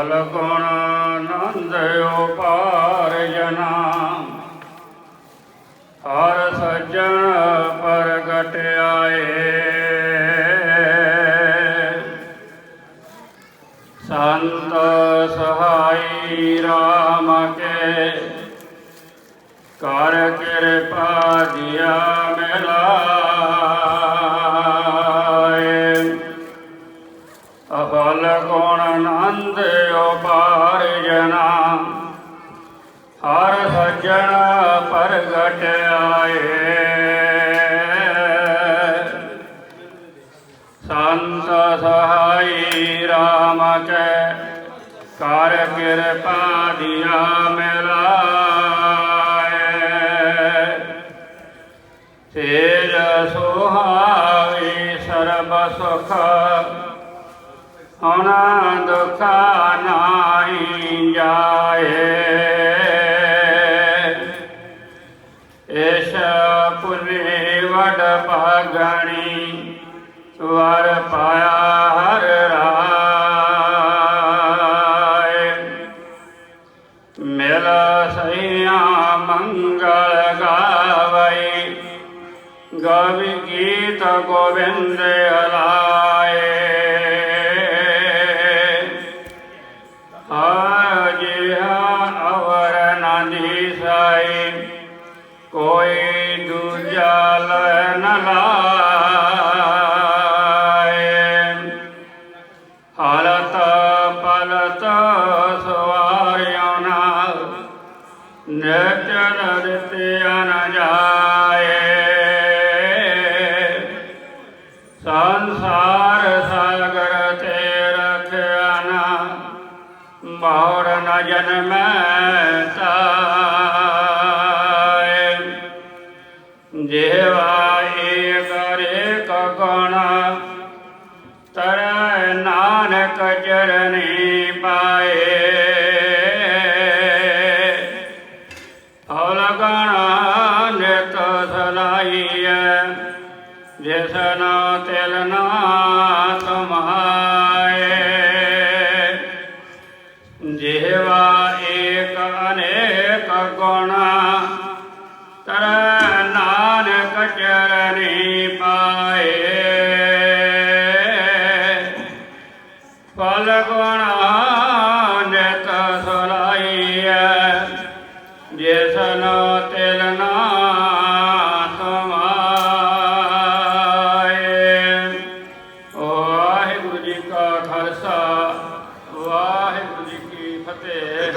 ਅਲਗੁਣ ਨੰਦ ਉਪਾਰ ਜਨਾ? ਹਰ ਸੱਜਣ ਪ੍ਰਗਟ ਆਏ। ਸੰਤ ਸਹਾਈ RAM ਕੇ ਕਰ ਕਿਰਪਾ ਦਿਆ ਮਿਲਾ। ਆਨੰਦ ਉਪਾਰ ਜਨਾ। ਹਰ ਸੱਜਣ ਪ੍ਰਗਟ ਆਏ। ਸੰਤ ਸਹਾਈ ਰਾਮ ਕੈ, ਕਰ ਕਿਰਪਾ ਦਿਆ ਮਿਲਾਏ। ਤੇਜ ਸੁਹਾਵੀ ਸਰਬ ਸੁਖ ਹੁਣ ਦੁਖ ਨਾਹੀ ਜਾਏ। ਇਸ਼ ਪੁਨੇ ਵਡ ਭਾਗਣੀ ਵਰ ਪਾਇਆ ਹਰ ਰਾਏ। ਮਿਲ ਸਈਆ ਮੰਗਲ ਗਾਵਈ, ਗਵਿ ਗੀਤ ਗੋਬਿੰਦ ਹਲਾਏ ਕੋਈ ਦੂਜਾ ਲੈ ਨ ਲਾਏ। ਹਾਲਤ ਪਲਤ ਸਵਾਰਿਓ ਨਾਲ ਨਚਨ ਰਿਤਿਆ ਨ ਜਾਏ। ਸੰਸਾਰ ਸਾਗਰ ਤੇ ਰਖਿਆ ਨਾ ਮੋਰ ਨ ਜਨਮੈ ਤਾਏ ਤਰੈ ਨਾਨਕ ਚਰਨੀ ਪਾਏ। ਔਲਗਣਾ ਨਿਤ ਸਲਾਈਐ ਜਿਸਨ ਤਿਲ ਨਾ ਤੁਮਾਏ ਜਿਹਵਾ ਏਕ ਅਨੇਕ ਗੁਣ, ਤਰੈ ਫਲ ਗੁਣ ਨਿਤ ਸੁਲਾਈਐ। ਜਿਸਨ ਤਿਲ ਨਾ ਤੁਮਾਏ ਵਾਹਿਗੁਰੂ ਜੀ ਕਾ ਖਾਲਸਾ, ਵਾਹਿਗੁਰੂ ਜੀ ਕੀ ਫਤਿਹ।